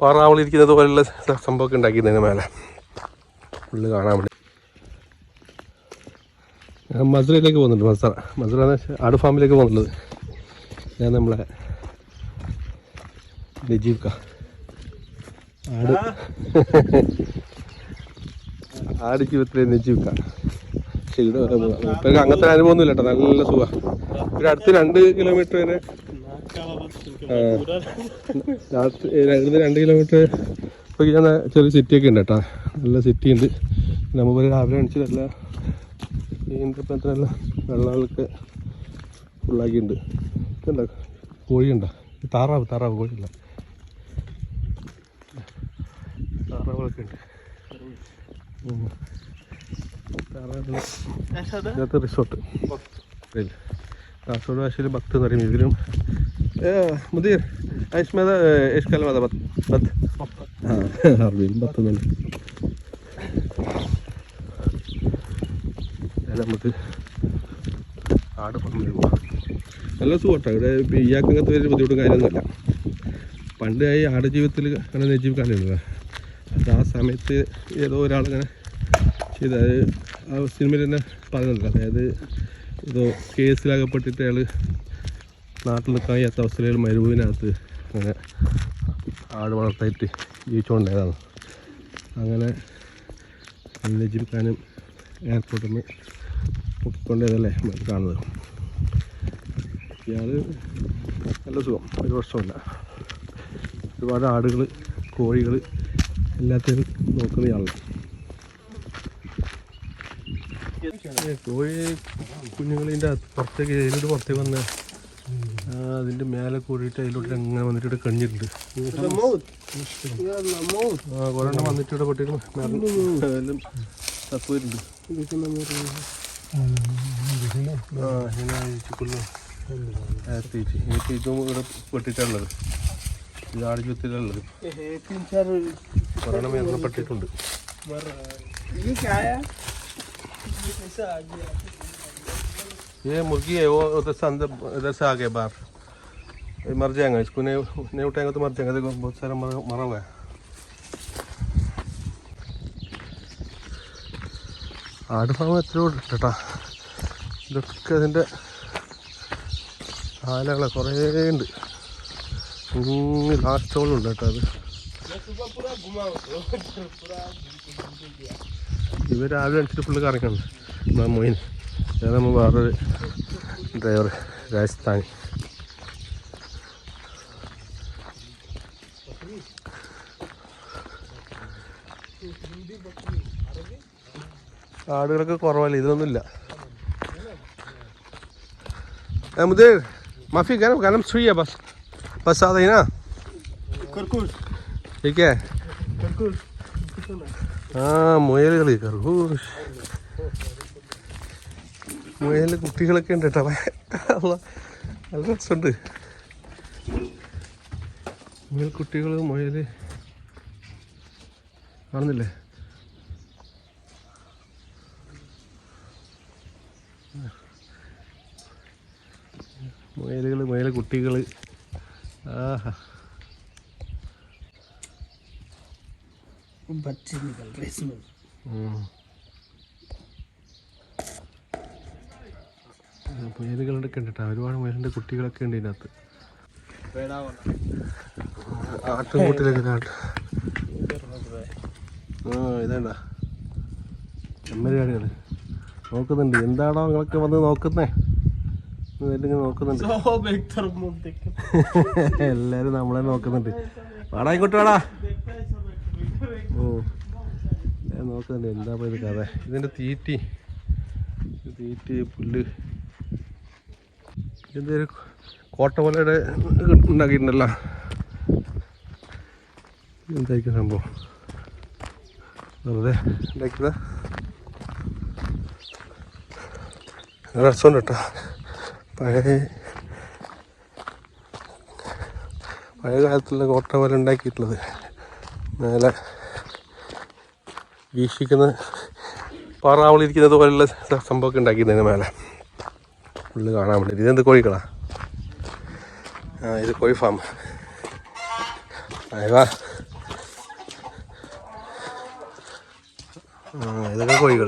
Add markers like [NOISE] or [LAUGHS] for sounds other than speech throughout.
പാറാവളിരിക്കുന്നത് പോലുള്ള സംഭവമൊക്കെ ഉണ്ടാക്കിയിരുന്നതിന് മേലെ. ഫുള്ള് കാണാൻ വേണ്ടി. ഞാൻ മധുരയിലേക്ക് പോകുന്നുണ്ട് മസറ മധുര എന്ന് വെച്ചാൽ ആട് ഫാമിലേക്ക് പോകുന്നുള്ളത്. ഞാൻ നമ്മളെ ലജീവ്ക്ക ആട്. ആട് ജീവിതത്തിലെ ലജീവ്ക്ക പക്ഷെ ഇവിടെ അങ്ങനത്തെ അനുഭവമൊന്നുമില്ല കേട്ടോ. നല്ല സുഖം. ഒരു അടുത്ത് രണ്ട് കിലോമീറ്റർ വരെ. രാത്രി ഇവിടുന്ന് രണ്ട് കിലോമീറ്റർ ഞാൻ ചെറിയ സിറ്റിയൊക്കെ ഉണ്ട് കേട്ടോ. നല്ല സിറ്റി ഉണ്ട്. നമ്മൾ രാവിലെ അണിച്ച് നല്ല വെള്ളങ്ങളൊക്കെ ഫുള്ളാക്കിയിട്ടുണ്ട് ഇതുണ്ടോ? കോഴിയുണ്ടോ? താറാവ് താറാവ് കോഴിയില്ല താറാവുകളൊക്കെ ഉണ്ട്. ഇതിനകത്ത് റിസോർട്ട് കാസർഗോഡ് ഭാഷയിൽ ഭക്തം എന്ന് പറയും. ഇതിലും ഐസ്മേത ഇഷ്കല മത ബത്ത് ബത്ത് ആ അറബിയിൽ ബത്ത് എന്നുണ്ട് ഞാൻ നമുക്ക് ആട് ഫാമിൽ പോവാം നല്ല സുഖട്ടോ. ഇവിടെ ഇപ്പം ഇയാൾക്ക് അങ്ങനത്തെ വലിയ ബുദ്ധിമുട്ടും കാര്യമൊന്നുമില്ല. പണ്ട് ഈ ആട് ജീവിതത്തിൽ അങ്ങനെ നജീവ് കാണില്ല അത് ആ സമയത്ത് ഏതോ ഒരാളിങ്ങനെ ചെയ്ത ആ സിനിമയിൽ തന്നെ പറയുന്നുണ്ടല്ലോ അതായത് ഏതോ കേസിലകപ്പെട്ടിട്ട് അയാൾ നാട്ടിൽ നിൽക്കാൻ കഴിയാത്ത അവസ്ഥയിൽ മരുഭൂവിനകത്ത് അങ്ങനെ ആട് വളർത്തായിട്ട് ജീവിച്ചുകൊണ്ടേതാണ് അങ്ങനെ ഖാനും എയർപോർട്ടിൽ നിന്ന് പൊക്കിക്കൊണ്ടേതല്ലേ നമ്മൾ കാണുന്നത്. ഇയാൾ നല്ല സുഖം ഒരു വർഷമില്ല ഒരുപാട് ആടുകൾ കോഴികൾ എല്ലാത്തിനും നോക്കുന്ന ഇയാളാണ്. കോഴി കുഞ്ഞുങ്ങളിന്റെ പുറത്തേക്ക് ഇതിലോട്ട് പുറത്തേക്ക് വന്ന് അതിന്റെ മേലെ കൂടിയിട്ട് അതിലോട്ട് അങ്ങനെ വന്നിട്ട് കഴിഞ്ഞിട്ടുണ്ട് ആ വന്നിട്ട് ഇവിടെ പൊട്ടിയിട്ട് ഇതാണ് തപ്പുവരുണ്ട്. ആ ചുത്തിലുള്ളത് കുറേണ്ണം മേലെ പെട്ടിട്ടുണ്ട് ये कैसा आ गया ये मुर्गी है वो उधर से अंदर इधर से आ गए बाहर ये मर जाएगा इसको नहीं नहीं उठाएंगे तो मर जाएगा देखो बहुत सारा मरा मरा हुआ है ആട് ഫാം എത്രയോ ഉണ്ട് കേട്ടാ ഇതൊക്കെ അതിൻ്റെ ആലകളെ കുറേ ഉണ്ട് ലാസ്റ്റോളം ഉണ്ട് കേട്ടോ അത് मैं सुबह पूरा घुमा हूँ पूरा ഇവർ രാവിലെ അടിച്ചിട്ട് ഫുള്ള് കറങ്ങുന്നുണ്ട് എന്നാ മൊയിൻ ഞാൻ നമ്മൾ വേറൊരു ഡ്രൈവർ രാജസ്ഥാനി ആടുകളൊക്കെ കുറവല്ല ഇതൊന്നുമില്ല മുതൽ മാഫി ഗനം ഗനം സുയ്യ ബസ് ബസ് ആദ ना खरगोश ठीक है खरगोश ആ മുയലുകൾ കർഹൂഷ് മുയൽ കുട്ടികളൊക്കെ ഉണ്ട് കേട്ടോ അല്ല, നല്ല രസമുണ്ട് മുയൽ കുട്ടികൾ മുയൽ കാണുന്നില്ലേ മുയലുകൾ മുയൽ കുട്ടികൾ ആഹാ बच्चे निकल रहे इसमें മുയലുകളൊക്കെ ഉണ്ട് കേട്ടോ ഒരുപാട് മുയലിന്റെ കുട്ടികളൊക്കെ ഉണ്ട് ഇതിനകത്ത്. ആട്ടുംകൂട്ടിലൊക്കെ കാട്ട് ചെമ്മരിയാടികൾ നോക്കുന്നുണ്ട്. എന്താണോ നിങ്ങളൊക്കെ വന്ന് നോക്കുന്നേ? നോക്കുന്നുണ്ട്. [LAUGHS] എല്ലാരും നമ്മളെ നോക്കുന്നുണ്ട്. വാടാ ഇങ്ങോട്ട് വാടാ. ഓ. നോക്കുന്നുണ്ട്. എന്താ പോയത് കഥ? ഇതിന്റെ തീറ്റി. തീറ്റി പുല്ല്. ഇതൊരു കോട്ട പോലെയുടെ ഉണ്ടാക്കിയിട്ടുണ്ടല്ലോ. എന്തായിരിക്കും സംഭവം? വെറുതെ ഉണ്ടാക്കിയതാ. രസമുണ്ട് കേട്ടോ. പഴയ പഴയ കാലത്തുള്ള കോട്ട പോലെ ഉണ്ടാക്കിയിട്ടുള്ളത്. മേലെ വീക്ഷിക്കുന്ന പാറാവളിരിക്കുന്നത് പോലുള്ള സംഭവമൊക്കെ ഉണ്ടാക്കിയിരുന്നതിന് മേലെ. ഫുള്ള് കാണാൻ പറ്റും. ഇതെന്ത് കോഴിക്കളാ? ആ ഇത് കോഴി ഫാം. അയവാ ഇതൊക്കെ കോഴികൾ.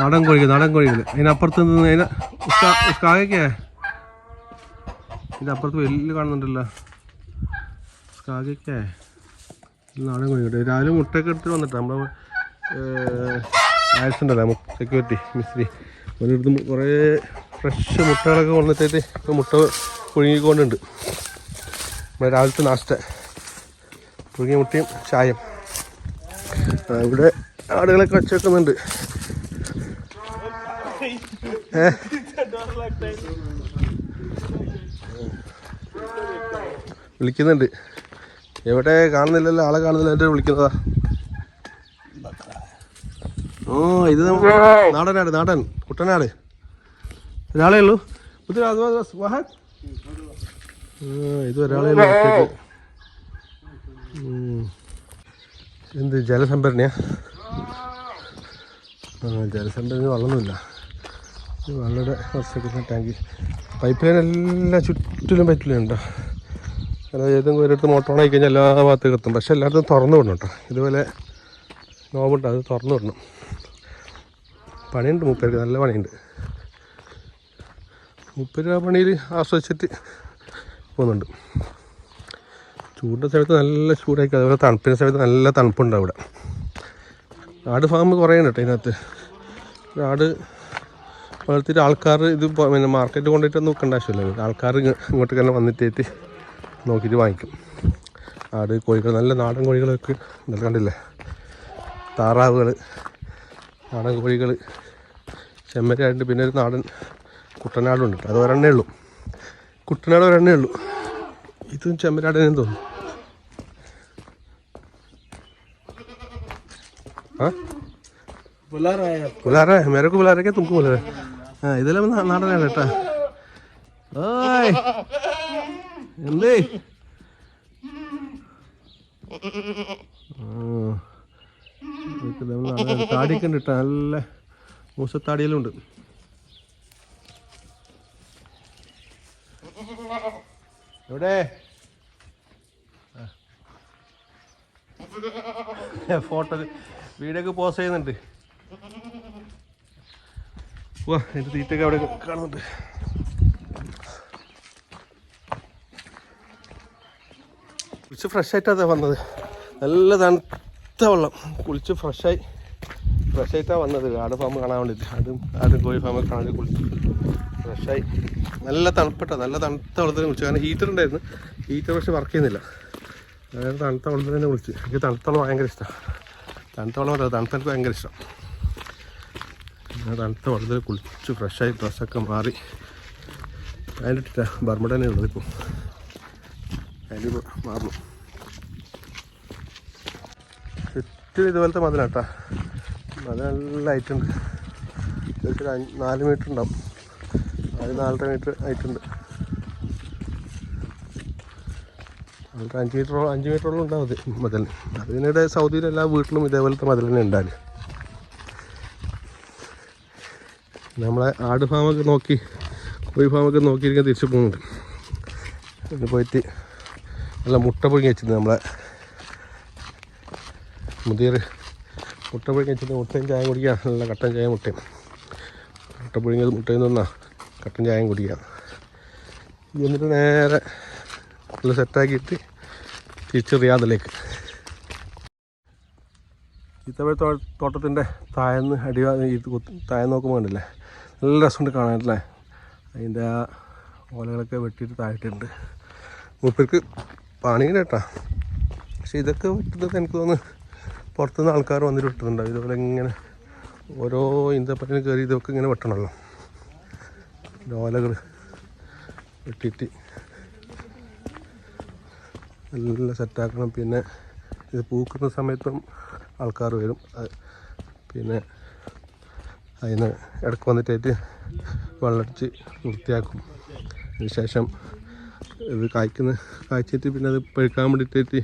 നാടൻ കോഴികൾ നാടൻ കോഴികൾ. അതിനപ്പുറത്ത് നിന്ന് അതിന് സ്കാഗയ്ക്കേ ഇതിനപ്പുറത്ത് അപ്പുറത്ത് വലിയ കാണുന്നുണ്ടല്ലോ. സ്കാഗയ്ക്കേ നാടൻ കോഴികൾ. രാവിലെ മുട്ടയൊക്കെ എടുത്തിട്ട് വന്നിട്ട്. നമ്മൾ ആഡ്സ് ഉണ്ടല്ലോ സെക്യൂരിറ്റി മിസ്ത്രി ഒരിടത്ത് കുറേ ഫ്രഷ് മുട്ടകളൊക്കെ കൊണ്ടിട്ടേറ്റ് മുട്ട പുഴുങ്ങിക്കൊണ്ടുണ്ട്. നമ്മുടെ രാവിലത്തെ നാസ്റ്റ പുഴുങ്ങിയ മുട്ടയും ചായം ഇവിടെ ആടുകളൊക്കെ വെച്ചേക്കുന്നുണ്ട് വിളിക്കുന്നുണ്ട്. എവിടെ കാണുന്നില്ലല്ലോ? ആളെ കാണുന്നില്ല. എന്റെ വിളിക്കുന്നതാ. ഓ ഇത് നാടനാട് നാടൻ കുട്ടനാട്. ഒരാളേ ഉള്ളൂ. ഇത് ഒരാളേ ഉള്ളൂ എന്ത് ജലസംഭരണിയാ? ആ ജലസംഭരണി വെള്ളമൊന്നുമില്ല. ഇത് വെള്ളയുടെ കുറച്ചൊക്കെ ടാങ്കി. പൈപ്പ് ലൈൻ എല്ലാം ചുറ്റിലും ഉണ്ടോ കാരണം ഏതെങ്കിലും ഒരിടത്ത് മോട്ടർ ഓൺ ആയി കഴിഞ്ഞാൽ എല്ലാ ഭാഗത്തേക്ക് എത്തും. പക്ഷെ എല്ലായിടത്തും തുറന്നു വിടണം കേട്ടോ. ഇതുപോലെ നോബുണ്ട് അത് തുറന്നു വിടണം. പണിയുണ്ട് മൂപ്പേർക്ക് നല്ല പണിയുണ്ട്. മൂപ്പര് ആ പണിയിൽ ആസ്വദിച്ചിട്ട് പോകുന്നുണ്ട്. ചൂടിന്റെ സമയത്ത് നല്ല ചൂടായിരിക്കും അതുപോലെ തണുപ്പിന്റെ സമയത്ത് നല്ല തണുപ്പുണ്ട് അവിടെ ആട് ഫാം കുറേ ഉണ്ട് കേട്ടോ ആട് വളർത്തിയിട്ട് ആൾക്കാർ ഇത് പിന്നെ മാർക്കറ്റ് കൊണ്ടുപോയിട്ട് നോക്കേണ്ട ആവശ്യമില്ല. ആൾക്കാർ ഇങ്ങ- ഇങ്ങോട്ട് തന്നെ വന്നിട്ടേറ്റ് നോക്കിയിട്ട് വാങ്ങിക്കും. ആട് കോഴികൾ നല്ല നാടൻ കോഴികളൊക്കെ കണ്ടില്ലേ? താറാവുകൾ നാടൻ കോഴികൾ ചെമ്മരിയായിട്ട് പിന്നെ ഒരു നാടൻ കുട്ടനാടുണ്ട് കേട്ടോ അത് ഒരെണ്ണേ ഉള്ളൂ കുട്ടനാട് ഒരെണ്ണേ ഉള്ളൂ ഇതും ചെമ്മരാട് തന്നെ തോന്നുന്നു ആ बुला रहा है आपको बुला रहा है मेरे को बुला रहा है क्या तुमको बुला रहा है हाँ ഇതെല്ലാം നാ- നാടനാണ് കേട്ടാ ഓയ് എന്തേ താടിയൊക്കെ ഉണ്ട് കേട്ടോ നല്ല മൂസത്താടിയെല്ലാം ഉണ്ട് എവിടെ ഫോട്ടോ വീഡിയോക്ക് പോസ് ചെയ്യുന്നുണ്ട്. വാ എന്റെ തീറ്റൊക്കെ അവിടെ കാണുന്നുണ്ട്. കുളിച്ച് ഫ്രഷ് ആയിട്ടാണ് വന്നത്. നല്ല തണുത്ത വെള്ളം. കുളിച്ച് ഫ്രഷായി ഫ്രഷ് ആയിട്ടാണ് വന്നത്. ആട് ഫാം കാണാൻ വേണ്ടിയിട്ട് അതും ആടും കോഴി ഫാമൊക്കെ കാണാൻ കുളിച്ച്. ഫ്രഷായി. നല്ല തണുപ്പട്ട. നല്ല തണുത്ത വെള്ളത്തിന് കുളിച്ചു. കാരണം ഹീറ്റർ ഉണ്ടായിരുന്നു. ഹീറ്റർ പക്ഷെ വർക്ക് ചെയ്യുന്നില്ല. അതായത് തണുത്ത വെള്ളത്തിൽ തന്നെ കുളിച്ചു. എനിക്ക് തണുത്ത വെള്ളം ഭയങ്കര ഇഷ്ടമാണ് തണുത്ത വെള്ളം അല്ല തണുത്ത എനിക്ക് ഭയങ്കര ഇഷ്ടം. ഞാൻ തണുത്ത വെള്ളത്തിൽ കുളിച്ച് ഫ്രഷായി ഡ്രസ്സൊക്കെ മാറി. അതിന്റെ ബർമുട തന്നെ ഉള്ളത് ഇപ്പോൾ അതിൽ മാറണം ചുറ്റും ഇതുപോലത്തെ മതിലാട്ടാ. മതിൽ നല്ല ഹൈറ്റുണ്ട് ഒരു നാല് മീറ്റർ ഉണ്ടാവും. നാല് നാലര മീറ്റർ ഹൈറ്റുണ്ട് നമുക്ക് അഞ്ച് മീറ്ററോളം അഞ്ച് മീറ്ററോളം ഉണ്ടാവും അത് മതിൽ. അതിനിടെ സൗദിയിലെ എല്ലാ വീട്ടിലും ഇതേപോലത്തെ മതിൽ തന്നെ ഉണ്ടാവില്ല നമ്മളെ ആട് ഫാമൊക്കെ നോക്കി കോഴി ഫാമൊക്കെ നോക്കിയിരിക്കാൻ തിരിച്ചു പോകുന്നുണ്ട് അതിന് പോയിട്ട് നല്ല മുട്ട പൊങ്ങി വെച്ചിരുന്നു നമ്മളെ മുതിർ മുട്ട പുഴുങ്ങി വെച്ചിട്ട് മുട്ടയും ചായ നല്ല കട്ടൻ ചായ മുട്ടയും. മുട്ട പുഴുങ്ങിയത് മുട്ടയിൽ നിന്നാ കട്ടൻ ചായയും കുടിക്കുക. എന്നിട്ട് നേരെ നല്ല സെറ്റാക്കിയിട്ട് തിരിച്ച് റിയാദിലേക്ക് ഈത്തപ്പഴ തോട്ടത്തിന്റെ താഴെന്ന് അടിവാ താഴെ നോക്കുമ്പോൾ കണ്ടില്ലേ? നല്ല രസമുണ്ട് കാണാനല്ലേ? അതിന്റെ ആ ഓലകളൊക്കെ വെട്ടിയിട്ട് താഴ്ത്തിട്ടുണ്ട് മൂപ്പർക്ക് പണിയുണ്ട് കേട്ടാ. പക്ഷെ ഇതൊക്കെ വെട്ടുന്നത് എനിക്ക് തോന്നുന്നു പുറത്തുനിന്ന് ആൾക്കാർ വന്നിട്ട് വെട്ടുന്നുണ്ടാവും ഇതുപോലെ ഇങ്ങനെ ഓരോ ഇന്തപ്പറ്റിന് കയറി ഇതൊക്കെ ഇങ്ങനെ വെട്ടണമല്ലോ ഓലകൾ വെട്ടിയിട്ട് നല്ല സെറ്റാക്കണം പിന്നെ ഇത് പൂക്കുന്ന സമയത്തും ആൾക്കാർ വരും. പിന്നെ അതിന് ഇടയ്ക്ക് വന്നിട്ടായിട്ട് വെള്ളടിച്ച് വൃത്തിയാക്കും. അതിന് ശേഷം ഇത് കായ്ക്കുന്ന കായ്ച്ചിട്ട് പിന്നെ അത് പഴുക്കാൻ വേണ്ടിയിട്ട്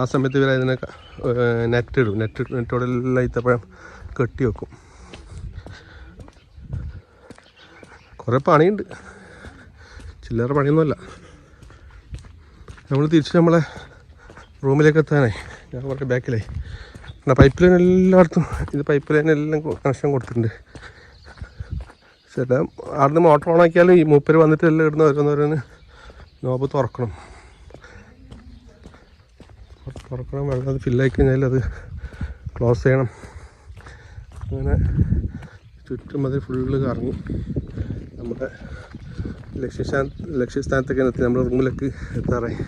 ആ സമയത്ത് ഇവർ അതിനെ നെറ്റിടും നെറ്റ് നെറ്റോടെല്ലാം ഈത്തപ്പഴം കെട്ടി വെക്കും. കുറേ പണിയുണ്ട്. ചില്ലറ പണിയൊന്നുമല്ല. നമ്മൾ തിരിച്ച് നമ്മളെ റൂമിലേക്ക് എത്താനായി. ഞാൻ കുറേ ബാക്കിലായി. പിന്നെ പൈപ്പ് ലൈൻ എല്ലായിടത്തും ഇത് പൈപ്പ് ലൈൻ എല്ലാം കണക്ഷൻ കൊടുത്തിട്ടുണ്ട്. ചില അവിടുന്ന് മോട്ടർ ഓൺ ആക്കിയാലും ഈ മൂപ്പര് വന്നിട്ട് എല്ലാം ഇടുന്ന ഓരോന്നോരോന്ന് നോബ് തുറക്കണം. തുറക്കണം വെള്ളം അത് ഫില്ലായി കഴിഞ്ഞാൽ അത് ക്ലോസ് ചെയ്യണം. അങ്ങനെ ചുറ്റും അത് ഫുള്ള് കറങ്ങി നമ്മുടെ ലക്ഷ്യസ്ഥാന ലക്ഷ്യസ്ഥാനത്തൊക്കെ എത്തി നമ്മുടെ റൂമിലേക്ക് എത്താറായി.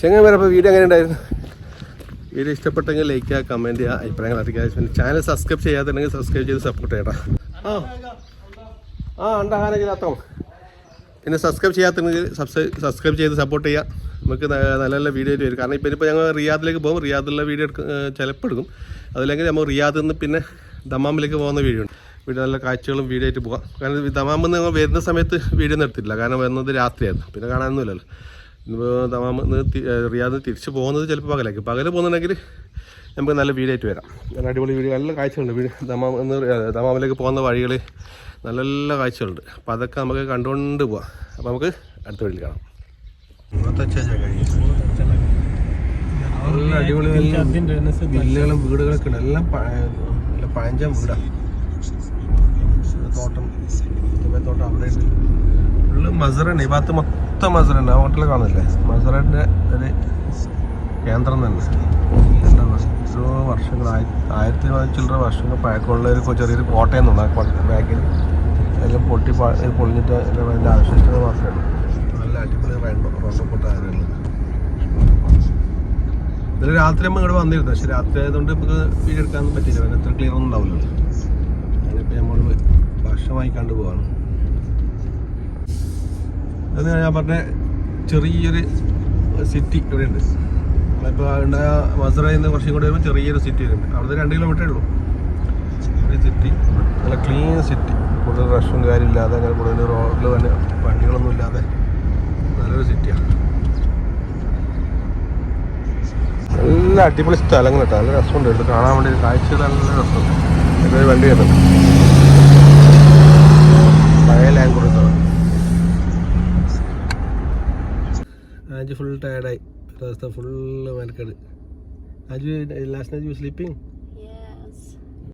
ചെങ്ങൻ വരെ അപ്പോൾ വീഡിയോ എങ്ങനെ ഉണ്ടായിരുന്നു? വീഡിയോ ഇഷ്ടപ്പെട്ടെങ്കിൽ ലൈക്ക് ചെയ്യുക കമന്റ് ചെയ്യുക അഭിപ്രായങ്ങൾ അറിയിക്കുക. പിന്നെ ചാനൽ സബ്സ്ക്രൈബ് ചെയ്യാത്തുണ്ടെങ്കിൽ സബ്സ്ക്രൈബ് ചെയ്ത് സപ്പോർട്ട് ചെയ്യണം. ആ. ആ ഉണ്ടാകാനെങ്കിലാത്തോ പിന്നെ സബ്സ്ക്രൈബ് ചെയ്യാത്തുണ്ടെങ്കിൽ സബ്സ്ക്രൈബ് ചെയ്ത് സപ്പോർട്ട് ചെയ്യുക നമുക്ക് നല്ല നല്ല വീഡിയോ വരും. കാരണം ഇപ്പോൾ ഇപ്പോൾ ഞങ്ങൾ റിയാദിലേക്ക് പോകും. റിയാദിലുള്ള വീഡിയോ എടുക്കും ചിലപ്പോൾ എടുക്കും. അതില്ലെങ്കിൽ നമ്മൾ റിയാദിൽ നിന്ന് പിന്നെ ദമാമിലേക്ക് പോകുന്ന വീഡിയോ ഉണ്ട്. വീഡിയോ നല്ല കാഴ്ചകളും വീഡിയോ ആയിട്ട് പോകാം. കാരണം ദമാമിൽ നിന്ന് ഞങ്ങൾ വരുന്ന സമയത്ത് വീഡിയോ എടുത്തില്ല കാരണം വരുന്നത് രാത്രിയായിരുന്നു. പിന്നെ കാണാനൊന്നുമില്ലല്ലോ. ഇപ്പോൾ ദമാമിൽ നിന്ന് റിയാദിൽ നിന്ന് തിരിച്ച് പോകുന്നത് ചിലപ്പോൾ പകലേക്ക് പകൽ പോകുന്നുണ്ടെങ്കിൽ നമുക്ക് നല്ല വീഡിയോ ആയിട്ട് വരാം. നല്ല അടിപൊളി വീഡിയോ നല്ല കാഴ്ചകളുണ്ട്. വീട് എന്ന് ദമാമിലേക്ക് പോകുന്ന വഴികൾ നല്ല നല്ല കാഴ്ചകളുണ്ട്. അപ്പോൾ അതൊക്കെ നമുക്ക് കണ്ടുകൊണ്ട് പോവാം. അപ്പോൾ നമുക്ക് അടുത്ത വീട്ടിൽ കാണാം. നല്ല അടിപൊളി വില്ലകളും വീടുകളൊക്കെ ഉണ്ട്. എല്ലാം പഴഞ്ചൻ വീടാണ് തോട്ടം. തോട്ടം അവിടെ ഉണ്ട്. ഫുള്ള് മസറാണ് ഈ ഭാഗത്ത് മൊത്തം മസറാണ് ആ ഹോട്ടൽ കാണുന്നില്ലേ? മസറിന്റെ ഒരു കേന്ദ്രം തന്നെ. വർഷങ്ങൾ ആയിരത്തി ആയിരത്തി ചില്ലറ വർഷങ്ങൾ പഴക്കമുള്ള ഒരു ചെറിയൊരു കോട്ടയം തന്നെ ബാക്കിൽ. എല്ലാം പൊട്ടി പൊളിഞ്ഞിട്ട് എല്ലാം അതിന്റെ ആവശ്യത്തിന് മാത്രമേ ഉള്ളൂ. നല്ല അടിപൊളി റൗണ്ട് റൗണ്ട് പൊട്ട ആരുള്ളത് ഇന്നലെ രാത്രി നമ്മൾ ഇങ്ങോട്ട് വന്നിരുന്നു. പക്ഷെ രാത്രി ആയതുകൊണ്ട് നമുക്ക് വീഡിയോ എടുക്കാനൊന്നും പറ്റില്ല കാരണം അത്ര ക്ലിയർ ഒന്നും ഉണ്ടാവില്ലല്ലോ അതിനിപ്പോൾ നമ്മൾ ഭക്ഷണം വാങ്ങിക്കാണ്ട് പോവാണ്. അത് ഞാൻ പറഞ്ഞ ചെറിയൊരു സിറ്റി ഇവിടെ ഉണ്ട് ഉണ്ടായ മസറയിൽ നിന്ന് കുറച്ചും കൂടി വരുമ്പോൾ ചെറിയൊരു സിറ്റി വരുന്നുണ്ട്. അവിടുന്ന് രണ്ട് കിലോമീറ്ററേ ഉള്ളൂ. ഒരു സിറ്റി നല്ല ക്ലീൻ സിറ്റി കൂടുതൽ റഷും കാര്യമില്ലാതെ അങ്ങനെ കൂടുതൽ റോഡിൽ തന്നെ വണ്ടികളൊന്നും ഇല്ലാതെ നല്ലൊരു സിറ്റിയാണ് നല്ല അടിപൊളി സ്ഥലങ്ങൾ കേട്ടോ. നല്ല രസമുണ്ട്. ഇത് കാണാൻ വേണ്ടി കാഴ്ച നല്ല രസമുണ്ട്. ഇതൊരു വണ്ടി വരുന്നുണ്ട്. പഴയ ക്രൂസർ ആജ് ഫുൾ ടയർഡായി ഫുള്ള് മലക്കട് ആജ് ലാസ്റ്റ് ആജു സ്ലീപ്പിംഗ്